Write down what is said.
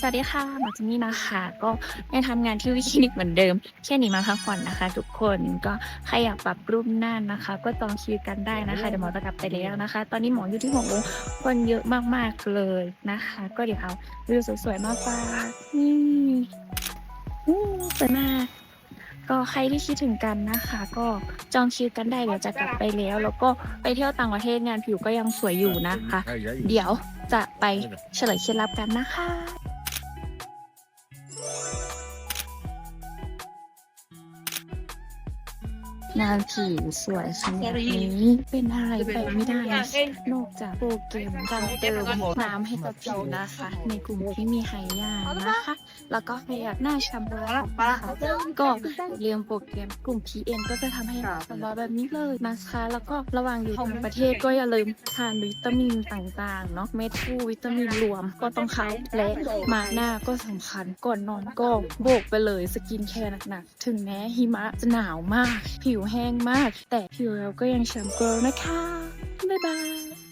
สวัสดีค่ะหมอจินนี่นะคะ ก็ยังทำงานที่วิคลินิกเหมือนเดิม แค่หนีมาพักผ่อนนะคะ ทุกคนก็ใครอยากปรับรูปหน้านะคะ ก็จองคิวกันได้นะคะ เดี๋ยวหมอจะกลับไปแล้วนะคะ ตอนนี้หมออยู่ที่หกโมงคนเยอะมากๆเลยนะคะ ก็เดี๋ยวเอาวิวสวยๆมาฝากนี่อู้สวยมากก็ใครที่คิดถึงกันนะคะ ก็จองคิวกันได้เดี๋ยวจะกลับไปแล้ว แล้วก็ไปเที่ยวต่างประเทศงานผิวก็ยังสวยอยู่นะคะ เดี๋ยวจะไปเฉลยเคล็ดลับกันนะคะ งานผิวสวยขนาดนี้เป็นอะไรไปไม่ได้ นอกจากโปรแกรมการเติมน้ำให้กับผิวนะคะ ในกลุ่มที่มีไฮยานะคะ แล้วก็พยายามหน้าชำระนะคะก็เรียนโปรแกรมกลุ่ม PM ก็จะทำให้เราชำระแบบนี้เลยนะคะ แล้วก็ระหว่างอยู่ต่างประเทศก็อย่าลืมทานวิตามินต่างๆเนาะเม็ดฟูวิตามินรวมก็ต้องเข้าและมาหน้าก็สำคัญก่อนนอนก็โบกไปเลยสกินแคร์หนักๆถึงแม้หิมะจะหนาวมากผิวแห้งมาก แต่ผิวเราก็ยังฉ่ำเกลนะคะ บ๊ายบาย